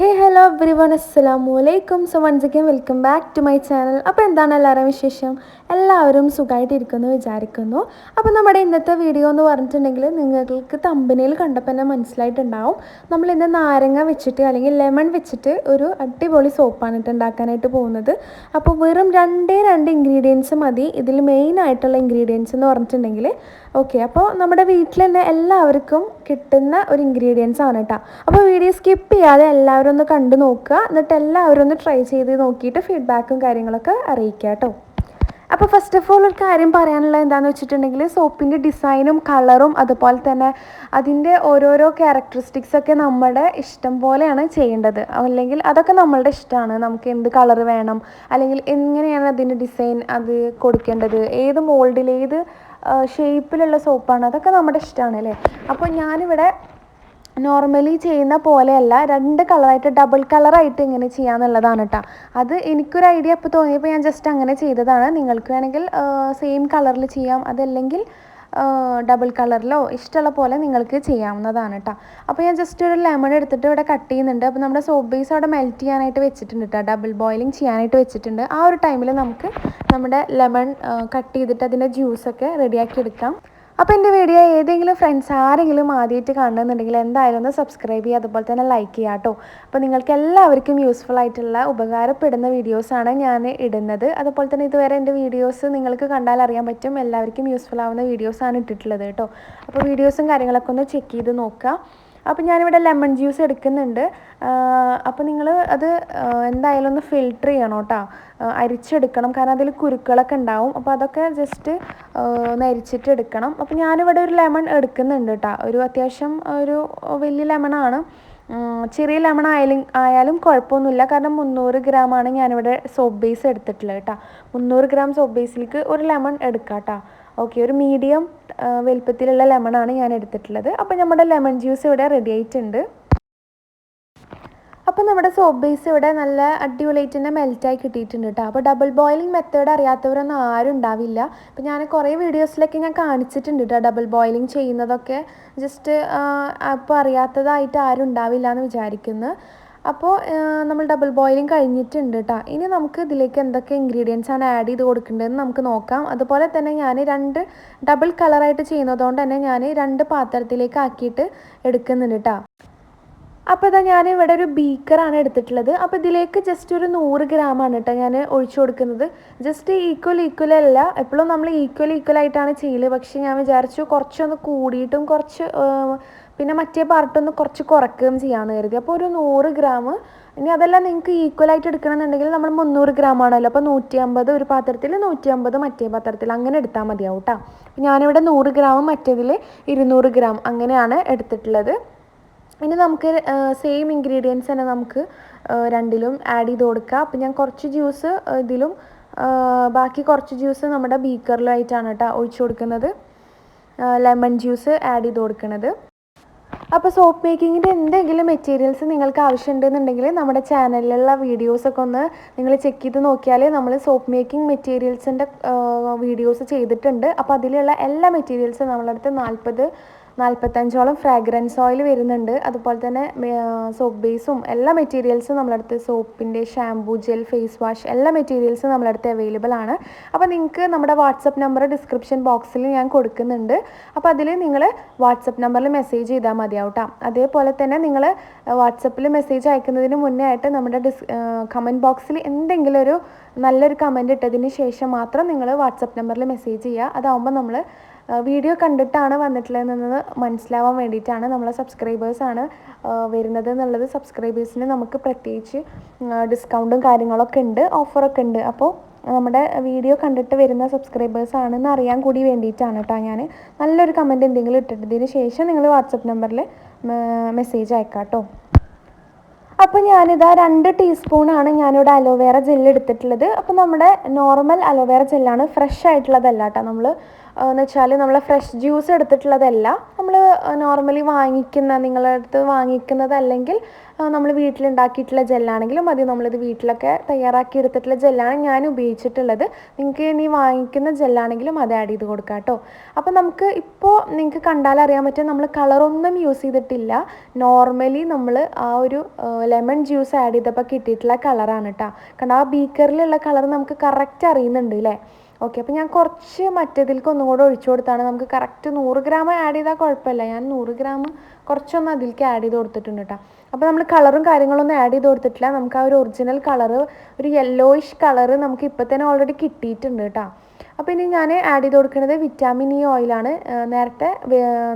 ഹേ hello every one അസ്സലാമു അലൈക്കും so once again welcome back to my channel അപ്പോൾ എന്താണ് എല്ലാവരും വിശേഷം? എല്ലാവരും സുഖമായിട്ടിരിക്കുന്നു വിചാരിക്കുന്നു. അപ്പോൾ നമ്മുടെ ഇന്നത്തെ വീഡിയോ എന്ന് പറഞ്ഞിട്ടുണ്ടെങ്കിൽ നിങ്ങൾക്ക് തമ്പനിയിൽ കണ്ടപ്പോൾ തന്നെ മനസ്സിലായിട്ടുണ്ടാവും. നമ്മൾ ഇന്ന് നാരങ്ങ വെച്ചിട്ട് അല്ലെങ്കിൽ ലെമൺ വെച്ചിട്ട് ഒരു അടിപൊളി സോപ്പാണ് ഇട്ട് ഉണ്ടാക്കാനായിട്ട് പോകുന്നത്. അപ്പോൾ വെറും രണ്ടേ രണ്ട് ഇൻഗ്രീഡിയൻസ് മതി. ഇതിൽ മെയിൻ ആയിട്ടുള്ള ഇൻഗ്രീഡിയൻസ് എന്ന് പറഞ്ഞിട്ടുണ്ടെങ്കിൽ ഓക്കെ അപ്പോൾ നമ്മുടെ വീട്ടിൽ തന്നെ എല്ലാവർക്കും കിട്ടുന്ന ഒരു ഇൻഗ്രീഡിയൻസ് ആണ് കേട്ടോ അപ്പോൾ വീഡിയോ സ്കിപ്പ് ചെയ്യാതെ എല്ലാവരും ഒന്ന് കണ്ടു നോക്കുക. എന്നിട്ട് എല്ലാവരും ഒന്ന് ട്രൈ ചെയ്ത് നോക്കിയിട്ട് ഫീഡ്ബാക്കും കാര്യങ്ങളൊക്കെ അറിയിക്കുക കേട്ടോ അപ്പോൾ ഫസ്റ്റ് ഓഫ് ഓൾ ഒരു കാര്യം പറയാനുള്ളത് എന്താണെന്ന് വെച്ചിട്ടുണ്ടെങ്കിൽ സോപ്പിന്റെ ഡിസൈനും കളറും അതുപോലെ തന്നെ അതിന്റെ ഓരോരോ ക്യാരക്ടറിസ്റ്റിക്സ് ഒക്കെ നമ്മുടെ ഇഷ്ടം പോലെയാണ് ചെയ്യേണ്ടത്. അല്ലെങ്കിൽ അതൊക്കെ നമ്മളുടെ ഇഷ്ടമാണ്. നമുക്ക് എന്ത് കളർ വേണം? അല്ലെങ്കിൽ എങ്ങനെയാണ് അതിന്റെ ഡിസൈൻ അത് കൊടുക്കേണ്ടത്? ഏത് മോൾഡിൽ ഏത് ഷേപ്പിലുള്ള സോപ്പാണ് അതൊക്കെ നമ്മുടെ ഇഷ്ടമാണ് അല്ലേ അപ്പോൾ ഞാനിവിടെ നോർമലി ചെയ്യുന്ന പോലെയല്ല രണ്ട് കളറായിട്ട് ഡബിൾ കളറായിട്ട് ഇങ്ങനെ ചെയ്യാന്നുള്ളതാണ് കേട്ടോ അത് എനിക്കൊരു ഐഡിയ ഇപ്പോൾ തോന്നിയപ്പോൾ ഞാൻ ജസ്റ്റ് അങ്ങനെ ചെയ്തതാണ്. നിങ്ങൾക്ക് വേണമെങ്കിൽ സെയിം കളറിൽ ചെയ്യാം. അതല്ലെങ്കിൽ ഡബിൾ കളറിലോ ഇഷ്ടമുള്ള പോലെ നിങ്ങൾക്ക് ചെയ്യാവുന്നതാണ് കേട്ടോ അപ്പോൾ ഞാൻ ജസ്റ്റ് ഒരു ലെമൺ എടുത്തിട്ട് ഇവിടെ കട്ട് ചെയ്യുന്നുണ്ട്. അപ്പോൾ നമ്മുടെ സോപ്പ് ബേസ് അവിടെ മെൽറ്റ് ചെയ്യാനായിട്ട് വെച്ചിട്ടുണ്ട് കേട്ടോ ഡബിൾ ബോയിലിംഗ് ചെയ്യാനായിട്ട് വെച്ചിട്ടുണ്ട്. ആ ഒരു ടൈമിൽ നമുക്ക് നമ്മുടെ ലെമൺ കട്ട് ചെയ്തിട്ട് അതിന്റെ ജ്യൂസൊക്കെ റെഡിയാക്കി എടുക്കാം. അപ്പോൾ എന്റെ വീഡിയോ ഏതെങ്കിലും ഫ്രണ്ട്സ് ആരെങ്കിലും ആദ്യമായിട്ട് കാണണമെന്നുണ്ടെങ്കിൽ എന്തായാലും ഒന്ന് സബ്സ്ക്രൈബ് ചെയ്യുക അതുപോലെ തന്നെ ലൈക്ക് ചെയ്യുക കേട്ടോ അപ്പോൾ നിങ്ങൾക്ക് എല്ലാവർക്കും യൂസ്ഫുൾ ആയിട്ടുള്ള ഉപകാരപ്പെടുന്ന വീഡിയോസാണ് ഞാൻ ഇടുന്നത്. അതുപോലെ തന്നെ ഇതുവരെ എന്റെ വീഡിയോസ് നിങ്ങൾക്ക് കണ്ടാൽ അറിയാൻ പറ്റും എല്ലാവർക്കും യൂസ്ഫുൾ ആവുന്ന വീഡിയോസാണ് ഇട്ടിട്ടുള്ളത് കേട്ടോ അപ്പോൾ വീഡിയോസും കാര്യങ്ങളൊക്കെ ഒന്ന് ചെക്ക് ചെയ്ത് നോക്കുക. അപ്പോൾ ഞാനിവിടെ ലെമൺ ജ്യൂസ് എടുക്കുന്നുണ്ട്. അപ്പോൾ നിങ്ങൾ അത് എന്തായാലും ഒന്ന് ഫിൽട്ടർ ചെയ്യണം കേട്ടോ. അരിച്ചെടുക്കണം. കാരണം അതിൽ കുരുക്കളൊക്കെ ഉണ്ടാവും. അപ്പോൾ അതൊക്കെ ജസ്റ്റ് ഒന്ന് അരിച്ചിട്ട് എടുക്കണം. അപ്പോൾ ഞാനിവിടെ ഒരു ലെമൺ എടുക്കുന്നുണ്ട് കേട്ടോ. ഒരു അത്യാവശ്യം ഒരു വലിയ ലെമണാണ് ചെറിയ ലെമൺ ആയാലും ആയാലും കുഴപ്പമൊന്നുമില്ല. കാരണം മുന്നൂറ് ഗ്രാമാണ് ഞാനിവിടെ സോപ്പ് ബേസ് എടുത്തിട്ടുള്ളത് കേട്ടോ. മുന്നൂറ് ഗ്രാം സോപ്പ് ബേസിലേക്ക് ഒരു ലെമൺ എടുക്കാം കേട്ടോ. ഓക്കെ ഒരു മീഡിയം വലുപ്പത്തിലുള്ള ലെമണാണ് ഞാൻ എടുത്തിട്ടുള്ളത്. അപ്പോൾ നമ്മുടെ ലെമൺ ജ്യൂസ് ഇവിടെ റെഡി ആയിട്ടുണ്ട്. അപ്പോൾ നമ്മുടെ സോപ്പ് ബേസ് ഇവിടെ നല്ല അടിപൊളിയായിട്ട് തന്നെ മെൽറ്റായി കിട്ടിയിട്ടുണ്ട് കേട്ടോ അപ്പോൾ ഡബിൾ ബോയിലിംഗ് മെത്തേഡ് അറിയാത്തവരൊന്നും ആരും ഉണ്ടാവില്ല. അപ്പോൾ ഞാൻ കുറേ വീഡിയോസിലൊക്കെ ഞാൻ കാണിച്ചിട്ടുണ്ട് കേട്ടോ ഡബിൾ ബോയിലിംഗ് ചെയ്യുന്നതൊക്കെ. ജസ്റ്റ് അപ്പോൾ അറിയാത്തതായിട്ട് ആരും ഉണ്ടാവില്ല എന്ന് വിചാരിക്കുന്നു. അപ്പോൾ നമ്മൾ ഡബിൾ ബോയിലിംഗ് കഴിഞ്ഞിട്ടുണ്ട് കേട്ടോ ഇനി നമുക്ക് ഇതിലേക്ക് എന്തൊക്കെ ഇൻഗ്രീഡിയൻസ് ആണ് ആഡ് ചെയ്ത് കൊടുക്കേണ്ടതെന്ന് നമുക്ക് നോക്കാം. അതുപോലെ തന്നെ ഞാൻ രണ്ട് ഡബിൾ കളറായിട്ട് ചെയ്യുന്നതുകൊണ്ട് തന്നെ ഞാൻ രണ്ട് പാത്രത്തിലേക്ക് ആക്കിയിട്ട് എടുക്കുന്നുണ്ട് കേട്ടോ അപ്പോൾ ഇതാ ഞാൻ ഇവിടെ ഒരു ബീക്കറാണ് എടുത്തിട്ടുള്ളത്. അപ്പോൾ ഇതിലേക്ക് ജസ്റ്റ് ഒരു നൂറ് ഗ്രാമാണ് കേട്ടോ ഞാൻ ഒഴിച്ചു കൊടുക്കുന്നത്. ജസ്റ്റ് ഈക്വൽ ഈക്വൽ അല്ല. എപ്പോഴും നമ്മൾ ഈക്വൽ ഈക്വൽ ആയിട്ടാണ് ചെയ്യൽ. പക്ഷേ ഞാൻ വിചാരിച്ചു കുറച്ചൊന്ന് കൂടിയിട്ടും കുറച്ച് പിന്നെ മറ്റേ പാർട്ടൊന്ന് കുറച്ച് കുറയ്ക്കുകയും ചെയ്യാമെന്ന് കരുതി. അപ്പോൾ ഒരു നൂറ് ഗ്രാം ഇനി അതെല്ലാം നിങ്ങൾക്ക് ഈക്വലായിട്ട് എടുക്കണമെന്നുണ്ടെങ്കിൽ നമ്മൾ മുന്നൂറ് ഗ്രാം ആണല്ലോ. അപ്പോൾ നൂറ്റി അമ്പത് ഒരു പാത്രത്തിൽ നൂറ്റി അമ്പത് മറ്റേ പാത്രത്തിൽ അങ്ങനെ എടുത്താൽ മതിയാവും കേട്ടോ ഞാനിവിടെ നൂറ് ഗ്രാം മറ്റേതിൽ ഇരുന്നൂറ് ഗ്രാം അങ്ങനെയാണ് എടുത്തിട്ടുള്ളത്. ഇനി നമുക്ക് സെയിം ഇൻഗ്രീഡിയൻസ് തന്നെ നമുക്ക് രണ്ടിലും ആഡ് ചെയ്ത് കൊടുക്കുക അപ്പം ഞാൻ കുറച്ച് ജ്യൂസ് ഇതിലും ബാക്കി കുറച്ച് ജ്യൂസ് നമ്മുടെ ബീക്കറിലുമായിട്ടാണ് കേട്ടോ ഒഴിച്ചു കൊടുക്കുന്നത്. ലെമൺ ജ്യൂസ് ആഡ് ചെയ്ത് കൊടുക്കുന്നത് അപ്പോൾ സോപ്പ് മേക്കിങ്ങിന്റെ എന്തെങ്കിലും മെറ്റീരിയൽസ് നിങ്ങൾക്ക് ആവശ്യമുണ്ടെന്നുണ്ടെങ്കിൽ നമ്മുടെ ചാനലിലുള്ള വീഡിയോസൊക്കെ ഒന്ന് നിങ്ങൾ ചെക്ക് ചെയ്ത് നോക്കിയാൽ നമ്മൾ സോപ്പ് മേക്കിംഗ് മെറ്റീരിയൽസിന്റെ വീഡിയോസ് ചെയ്തിട്ടുണ്ട്. അപ്പോൾ അതിലുള്ള എല്ലാ മെറ്റീരിയൽസും നമ്മളടുത്ത് നാൽപ്പത് നാൽപ്പത്തഞ്ചോളം ഫ്രാഗ്രൻസ് ഓയിൽ വരുന്നുണ്ട്. അതുപോലെ തന്നെ സോപ്പ് ബേസും എല്ലാ മെറ്റീരിയൽസും നമ്മളടുത്ത് സോപ്പിന്റെ ഷാംപൂ ജെൽ ഫേസ് വാഷ് എല്ലാ മെറ്റീരിയൽസും നമ്മളടുത്ത് അവൈലബിൾ ആണ്. അപ്പോൾ നിങ്ങൾക്ക് നമ്മുടെ വാട്സപ്പ് നമ്പർ ഡിസ്ക്രിപ്ഷൻ ബോക്സിൽ ഞാൻ കൊടുക്കുന്നുണ്ട്. അപ്പോൾ അതിൽ നിങ്ങൾ വാട്സപ്പ് നമ്പറിൽ മെസ്സേജ് ചെയ്താൽ മതിയാവും അതേപോലെ തന്നെ നിങ്ങൾ വാട്സപ്പിൽ മെസ്സേജ് അയക്കുന്നതിന് മുന്നേ ആയിട്ട് നമ്മുടെ ഡിസ് കമന്റ് ബോക്സിൽ എന്തെങ്കിലും ഒരു നല്ലൊരു കമന്റ് ഇട്ടതിന് ശേഷം മാത്രം നിങ്ങൾ വാട്സപ്പ് നമ്പറിൽ മെസ്സേജ് ചെയ്യുക അതാവുമ്പോൾ നമ്മൾ വീഡിയോ കണ്ടിട്ടാണ് വന്നിട്ടുള്ളതെന്നത് മനസ്സിലാവാൻ വേണ്ടിയിട്ടാണ്. നമ്മളെ സബ്സ്ക്രൈബേഴ്സാണ് വരുന്നത് എന്നുള്ളത് സബ്സ്ക്രൈബേഴ്സിന് നമുക്ക് പ്രത്യേകിച്ച് ഡിസ്കൗണ്ടും കാര്യങ്ങളൊക്കെ ഉണ്ട് ഓഫറൊക്കെ ഉണ്ട്. അപ്പോൾ നമ്മുടെ വീഡിയോ കണ്ടിട്ട് വരുന്ന സബ്സ്ക്രൈബേഴ്സ് ആണെന്ന് അറിയാൻ കൂടി വേണ്ടിയിട്ടാണ് കേട്ടോ ഞാൻ നല്ലൊരു കമന്റ് എന്തെങ്കിലും ഇട്ടിട്ടതിന് ശേഷം നിങ്ങൾ വാട്സപ്പ് നമ്പറിൽ മെസ്സേജ് അയക്കാം കേട്ടോ അപ്പോൾ ഞാനിതാ രണ്ട് ടീസ്പൂണാണ് ഞാനിവിടെ അലോവേറ ജെല്ല് എടുത്തിട്ടുള്ളത്. അപ്പോൾ നമ്മുടെ നോർമൽ അലോവേറ ജെല്ലാണ് ഫ്രഷ് ആയിട്ടുള്ളതല്ല കേട്ടോ നമ്മൾ എന്ന് വെച്ചാൽ നമ്മൾ ഫ്രഷ് ജ്യൂസ് എടുത്തിട്ടുള്ളതല്ല. നമ്മൾ നോർമലി വാങ്ങിക്കുന്ന നിങ്ങളുടെ അടുത്ത് വാങ്ങിക്കുന്നതല്ലെങ്കിൽ നമ്മൾ വീട്ടിലുണ്ടാക്കിയിട്ടുള്ള ജെല്ലാണെങ്കിലും മതി. നമ്മളിത് വീട്ടിലൊക്കെ തയ്യാറാക്കി എടുത്തിട്ടുള്ള ജെല്ലാണ് ഞാൻ ഉപയോഗിച്ചിട്ടുള്ളത്. നിങ്ങൾക്ക് ഇനി വാങ്ങിക്കുന്ന ജെല്ലാണെങ്കിലും അത് ആഡ് ചെയ്ത് കൊടുക്കാം കേട്ടോ അപ്പോൾ നമുക്ക് ഇപ്പോൾ നിങ്ങൾക്ക് കണ്ടാൽ അറിയാൻ പറ്റും നമ്മൾ കളറൊന്നും യൂസ് ചെയ്തിട്ടില്ല. നോർമലി നമ്മൾ ആ ഒരു ലെമൺ ജ്യൂസ് ആഡ് ചെയ്തപ്പോൾ കിട്ടിയിട്ടുള്ള കളറാണ് കേട്ടോ കാരണം ആ ബീക്കറിലുള്ള കളർ നമുക്ക് കറക്റ്റ് അറിയുന്നുണ്ട് അല്ലേ ഓക്കെ അപ്പോൾ ഞാൻ കുറച്ച് മറ്റേതിലേക്ക് ഒന്നും കൂടെ ഒഴിച്ചു കൊടുത്താണ്. നമുക്ക് കറക്റ്റ് നൂറ് ഗ്രാം ആഡ് ചെയ്താൽ കുഴപ്പമില്ല. ഞാൻ നൂറ് ഗ്രാം കുറച്ചൊന്ന് അതിലേക്ക് ആഡ് ചെയ്ത് കൊടുത്തിട്ടുണ്ട് കേട്ടോ അപ്പോൾ നമ്മൾ കളറും കാര്യങ്ങളൊന്നും ആഡ് ചെയ്ത് കൊടുത്തിട്ടില്ല. നമുക്ക് ആ ഒരു ഒറിജിനൽ കളറ് ഒരു യെല്ലോയിഷ് കളറ് നമുക്ക് ഇപ്പോൾ തന്നെ ഓൾറെഡി കിട്ടിയിട്ടുണ്ട് കേട്ടോ അപ്പോൾ ഇനി ഞാൻ ആഡ് ചെയ്ത് കൊടുക്കുന്നത് വിറ്റാമിൻ ഇ ഓയിലാണ് നേരത്തെ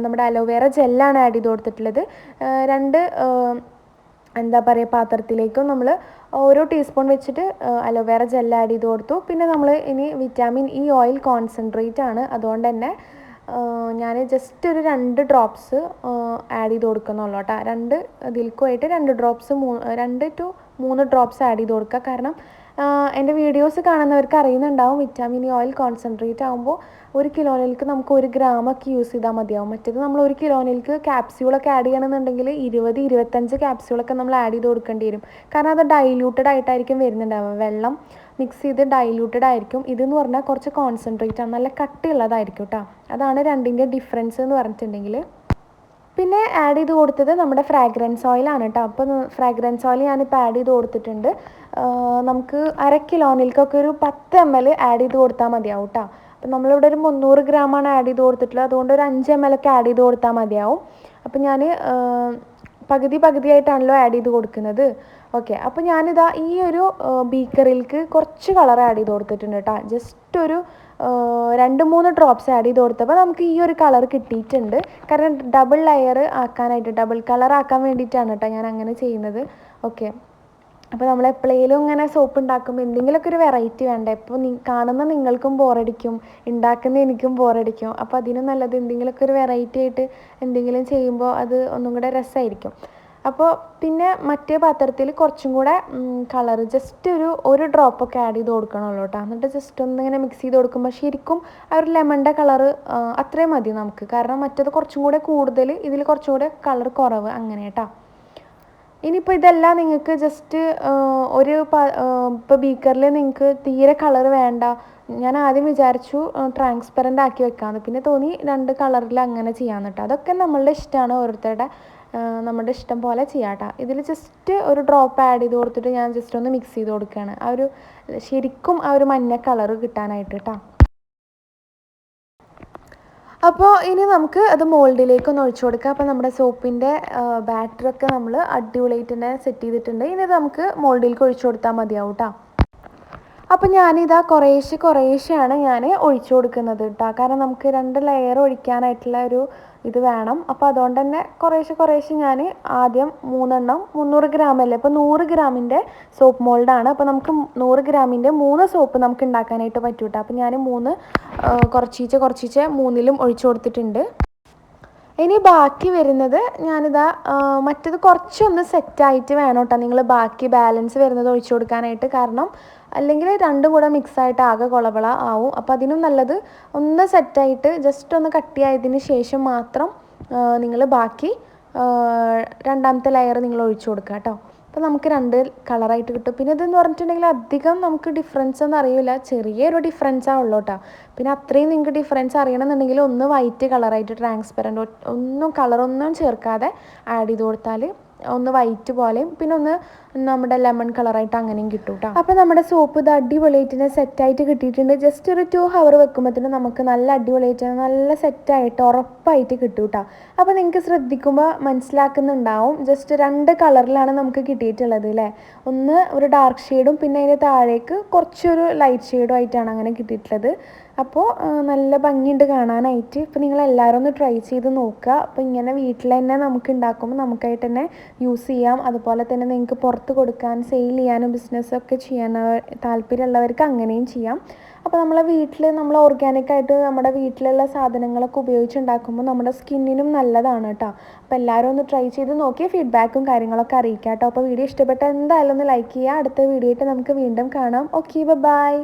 നമ്മുടെ അലോവേറ ജെല്ലാണ് ആഡ് ചെയ്ത് കൊടുത്തിട്ടുള്ളത്. രണ്ട് എന്താ പറയുക പാത്രത്തിലേക്കും നമ്മൾ ഓരോ ടീസ്പൂൺ വെച്ചിട്ട് അലോവേറ ജെൽ ആഡ് ചെയ്ത് കൊടുത്തു. പിന്നെ നമ്മൾ ഇനി വിറ്റാമിൻ ഇ ഓയിൽ കോൺസെൻട്രേറ്റ് ആണ്. അതുകൊണ്ട് തന്നെ ഞാൻ ജസ്റ്റ് ഒരു രണ്ട് ഡ്രോപ്സ് ആഡ് ചെയ്ത് കൊടുക്കുന്നുള്ളൂ കേട്ടോ. രണ്ട് ദിൽക്കുമായിട്ട് രണ്ട് ഡ്രോപ്സ് രണ്ട് ടു മൂന്ന് ഡ്രോപ്സ് ആഡ് ചെയ്ത് കൊടുക്കുക. കാരണം എന്റെ വീഡിയോസ് കാണുന്നവർക്ക് അറിയുന്നുണ്ടാവും വിറ്റാമിൻ ഓയിൽ കോൺസെൻട്രേറ്റ് ആകുമ്പോൾ ഒരു കിലോനിൽക്ക് നമുക്ക് ഒരു ഗ്രാമൊക്കെ യൂസ് ചെയ്താൽ മതിയാവും. മറ്റേത് നമ്മൾ ഒരു കിലോനിൽക്ക് ക്യാപ്സ്യൂളൊക്കെ ആഡ് ചെയ്യണമെന്നുണ്ടെങ്കിൽ ഇരുപത് ഇരുപത്തഞ്ച് ക്യാപ്സ്യൂളൊക്കെ നമ്മൾ ആഡ് ചെയ്ത് കൊടുക്കേണ്ടി വരും. കാരണം അത് ഡൈല്യൂട്ടഡ് ആയിട്ടായിരിക്കും വരുന്നുണ്ടാവുക. വെള്ളം മിക്സ് ചെയ്ത് ഡൈല്യൂട്ടഡ് ആയിരിക്കും. ഇതെന്ന് പറഞ്ഞാൽ കുറച്ച് കോൺസെൻട്രേറ്റ് ആണ്. നല്ല കട്ടിയുള്ളതായിരിക്കും കേട്ടോ അതാണ് രണ്ടിന്റെ ഡിഫറൻസ് എന്ന് പറഞ്ഞിട്ടുണ്ടെങ്കിൽ. പിന്നെ ആഡ് ചെയ്ത് കൊടുത്തത് നമ്മുടെ ഫ്രാഗ്രൻസ് ഓയിലാണ് കേട്ടോ അപ്പോൾ ഫ്രാഗ്രൻസ് ഓയിൽ ഞാനിപ്പോൾ ആഡ് ചെയ്ത് കൊടുത്തിട്ടുണ്ട്. നമുക്ക് അര കിലോനിൽക്കൊക്കെ ഒരു പത്ത് എം എൽ ആഡ് ചെയ്ത് കൊടുത്താൽ മതിയാവും കേട്ടോ അപ്പം നമ്മളിവിടെ ഒരു മുന്നൂറ് ഗ്രാമാണ് ആഡ് ചെയ്ത് കൊടുത്തിട്ടുള്ളത്. അതുകൊണ്ട് ഒരു അഞ്ച് എം എൽ ഒക്കെ ആഡ് ചെയ്ത് കൊടുത്താൽ മതിയാവും. അപ്പം ഞാൻ പകുതി പകുതിയായിട്ടാണല്ലോ ആഡ് ചെയ്ത് കൊടുക്കുന്നത്. ഓക്കെ അപ്പോൾ ഞാനിതാ ഈ ഒരു ബീക്കറിൽക്ക് കുറച്ച് കളർ ആഡ് ചെയ്ത് കൊടുത്തിട്ടുണ്ട് കേട്ടോ ജസ്റ്റ് ഒരു രണ്ട് മൂന്ന് ഡ്രോപ്സ് ആഡ് ചെയ്ത് കൊടുത്തപ്പോൾ നമുക്ക് ഈ ഒരു കളർ കിട്ടിയിട്ടുണ്ട്. കാരണം ഡബിൾ ലെയർ ആക്കാനായിട്ട് ഡബിൾ കളർ ആക്കാൻ വേണ്ടിയിട്ടാണ് കേട്ടോ ഞാൻ അങ്ങനെ ചെയ്യുന്നത്. ഓക്കെ അപ്പോൾ നമ്മൾ എപ്പോഴേലും ഇങ്ങനെ സോപ്പ് ഉണ്ടാക്കുമ്പോൾ എന്തെങ്കിലുമൊക്കെ ഒരു വെറൈറ്റി വേണ്ട? ഇപ്പോൾ നി കാണുന്ന നിങ്ങൾക്കും ബോറടിക്കും ഉണ്ടാക്കുന്ന എനിക്കും ബോറടിക്കും അപ്പോൾ അതിനും നല്ലത് എന്തെങ്കിലുമൊക്കെ ഒരു വെറൈറ്റി ആയിട്ട് എന്തെങ്കിലും ചെയ്യുമ്പോൾ അത് ഒന്നും കൂടെ രസമായിരിക്കും അപ്പോൾ പിന്നെ മറ്റേ പാത്രത്തിൽ കുറച്ചും കൂടെ കളർ ജസ്റ്റ് ഒരു ഒരു ഡ്രോപ്പൊക്കെ ആഡ് ചെയ്ത് കൊടുക്കണമല്ലോ കേട്ടോ എന്നിട്ട് ജസ്റ്റ് ഒന്നിങ്ങനെ മിക്സ് ചെയ്ത് കൊടുക്കുമ്പോൾ ശരിക്കും ആ ഒരു ലെമണിന്റെ കളർ അത്രയും മതി നമുക്ക്. കാരണം മറ്റേത് കുറച്ചും കൂടെ കൂടുതൽ ഇതിൽ കുറച്ചും കൂടെ കളർ കുറവ് അങ്ങനെ കേട്ടോ ഇനിയിപ്പോൾ ഇതെല്ലാം നിങ്ങൾക്ക് ജസ്റ്റ് ഒരു ഇപ്പോൾ ബീക്കറിൽ നിങ്ങൾക്ക് തീരെ കളർ വേണ്ട. ഞാൻ ആദ്യം വിചാരിച്ചു ട്രാൻസ്പെറന്റ് ആക്കി വെക്കാമെന്ന് പിന്നെ തോന്നി രണ്ട് കളറിൽ അങ്ങനെ ചെയ്യാമെന്ന് കേട്ടോ അതൊക്കെ നമ്മളുടെ ഇഷ്ടമാണ് ഓരോരുത്തരുടെ നമ്മുടെ ഇഷ്ടം പോലെ ചെയ്യാം കേട്ടോ ഇതിൽ ജസ്റ്റ് ഒരു ഡ്രോപ്പ് ആഡ് ചെയ്ത് കൊടുത്തിട്ട് ഞാൻ ജസ്റ്റ് ഒന്ന് മിക്സ് ചെയ്ത് കൊടുക്കുകയാണ് ആ ഒരു ശരിക്കും ആ ഒരു മഞ്ഞ കളർ കിട്ടാനായിട്ട് കേട്ടോ അപ്പോൾ ഇനി നമുക്ക് അത് മോൾഡിലേക്ക് ഒന്ന് ഒഴിച്ചു കൊടുക്കാം. അപ്പോൾ നമ്മുടെ സോപ്പിന്റെ ബാറ്ററൊക്കെ നമ്മൾ അടിപൊളിയായിട്ട് തന്നെ സെറ്റ് ചെയ്തിട്ടുണ്ട്. ഇനി നമുക്ക് മോൾഡിലേക്ക് ഒഴിച്ചു കൊടുത്താൽ മതിയാവും കേട്ടോ അപ്പം ഞാനിതാ കുറേശ്ശെ കുറേശ്ശെയാണ് ഞാൻ ഒഴിച്ചു കൊടുക്കുന്നത് കേട്ടോ കാരണം നമുക്ക് രണ്ട് ലെയർ ഒഴിക്കാനായിട്ടുള്ള ഒരു ഇത് വേണം. അപ്പോൾ അതുകൊണ്ട് തന്നെ കുറേശ്ശെ കുറേശ്ശെ ഞാൻ ആദ്യം മൂന്നെണ്ണം മുന്നൂറ് ഗ്രാമല്ലേ അപ്പോൾ നൂറ് ഗ്രാമിന്റെ സോപ്പ് മോൾഡാണ്. അപ്പോൾ നമുക്ക് നൂറ് ഗ്രാമിന്റെ മൂന്ന് സോപ്പ് നമുക്ക് ഉണ്ടാക്കാനായിട്ട് പറ്റൂട്ടോ. അപ്പോൾ ഞാൻ മൂന്ന് കുറച്ചീച്ച കുറച്ചീച്ച മൂന്നിലും ഒഴിച്ചു കൊടുത്തിട്ടുണ്ട്. ഇനി ബാക്കി വരുന്നത് ഞാനിതാ മറ്റത് കുറച്ചൊന്ന് സെറ്റായിട്ട് വേണം കേട്ടോ നിങ്ങൾ ബാക്കി ബാലൻസ് വരുന്നത് ഒഴിച്ചു കൊടുക്കാനായിട്ട് കാരണം അല്ലെങ്കിൽ രണ്ടും കൂടെ മിക്സായിട്ട് ആകെ കുളവള ആവും. അപ്പോൾ അതിനും നല്ലത് ഒന്ന് സെറ്റായിട്ട് ജസ്റ്റ് ഒന്ന് കട്ടിയായതിന് ശേഷം മാത്രം നിങ്ങൾ ബാക്കി രണ്ടാമത്തെ ലെയർ നിങ്ങൾ ഒഴിച്ചു കൊടുക്കുക കേട്ടോ അപ്പോൾ നമുക്ക് രണ്ട് കളറായിട്ട് കിട്ടും. പിന്നെ ഇതെന്ന് പറഞ്ഞിട്ടുണ്ടെങ്കിൽ അധികം നമുക്ക് ഡിഫറൻസ് ഒന്നും അറിയില്ല. ചെറിയൊരു ഡിഫറൻസാണ് ഉള്ളൂ കേട്ടോ പിന്നെ അത്രയും നിങ്ങൾക്ക് ഡിഫറൻസ് അറിയണമെന്നുണ്ടെങ്കിൽ ഒന്ന് വൈറ്റ് കളറായിട്ട് ട്രാൻസ്പെറന്റ് ഒന്നും കളറൊന്നും ചേർക്കാതെ ആഡ് ചെയ്ത് കൊടുത്താൽ ഒന്ന് വൈറ്റ് പോലെയും പിന്നെ ഒന്ന് നമ്മുടെ ലെമൺ കളറായിട്ട് അങ്ങനെയും കിട്ടും കേട്ടോ അപ്പോൾ നമ്മുടെ സോപ്പ് ഇത് അടിപൊളിയായിട്ട് സെറ്റായിട്ട് കിട്ടിയിട്ടുണ്ട്. ജസ്റ്റ് ഒരു ടു ഹവർ വെക്കുമ്പോഴത്തേനും നമുക്ക് നല്ല അടിപൊളിയായിട്ട് നല്ല സെറ്റായിട്ട് ഉറപ്പായിട്ട് കിട്ടും കേട്ടോ അപ്പോൾ നിങ്ങൾക്ക് ശ്രദ്ധിക്കുമ്പോൾ മനസ്സിലാക്കുന്നുണ്ടാവും. ജസ്റ്റ് രണ്ട് കളറിലാണ് നമുക്ക് കിട്ടിയിട്ടുള്ളത് അല്ലേ ഒന്ന് ഒരു ഡാർക്ക് ഷെയ്ഡും പിന്നെ അതിന്റെ താഴേക്ക് കുറച്ചൊരു ലൈറ്റ് ഷെയ്ഡും ആയിട്ടാണ് അങ്ങനെ കിട്ടിയിട്ടുള്ളത്. അപ്പോൾ നല്ല ഭംഗിയുണ്ട് കാണാനായിട്ട്. ഇപ്പോൾ നിങ്ങൾ എല്ലാവരും ഒന്ന് ട്രൈ ചെയ്ത് നോക്കുക. അപ്പോൾ ഇങ്ങനെ വീട്ടിൽ തന്നെ നമുക്ക് ഉണ്ടാക്കുമ്പോൾ നമുക്കായിട്ട് തന്നെ യൂസ് ചെയ്യാം. അതുപോലെ തന്നെ നിങ്ങൾക്ക് പുറത്ത് കൊടുക്കാൻ സെയിൽ ചെയ്യാനും ബിസിനസ്സൊക്കെ ചെയ്യാൻ താല്പര്യമുള്ളവർക്ക് അങ്ങനെയും ചെയ്യാം. അപ്പോൾ നമ്മളെ വീട്ടിൽ നമ്മൾ ഓർഗാനിക്കായിട്ട് നമ്മുടെ വീട്ടിലുള്ള സാധനങ്ങളൊക്കെ ഉപയോഗിച്ചുണ്ടാക്കുമ്പോൾ നമ്മുടെ സ്കിന്നിനും നല്ലതാണ് കേട്ടോ അപ്പോൾ എല്ലാവരും ഒന്ന് ട്രൈ ചെയ്ത് നോക്കി ഫീഡ്ബാക്കും കാര്യങ്ങളൊക്കെ അറിയിക്കാം കേട്ടോ അപ്പോൾ വീഡിയോ ഇഷ്ടപ്പെട്ട എന്തായാലും ഒന്ന് ലൈക്ക് ചെയ്യുക. അടുത്ത വീഡിയോ ആയിട്ട് നമുക്ക് വീണ്ടും കാണാം. Okay bye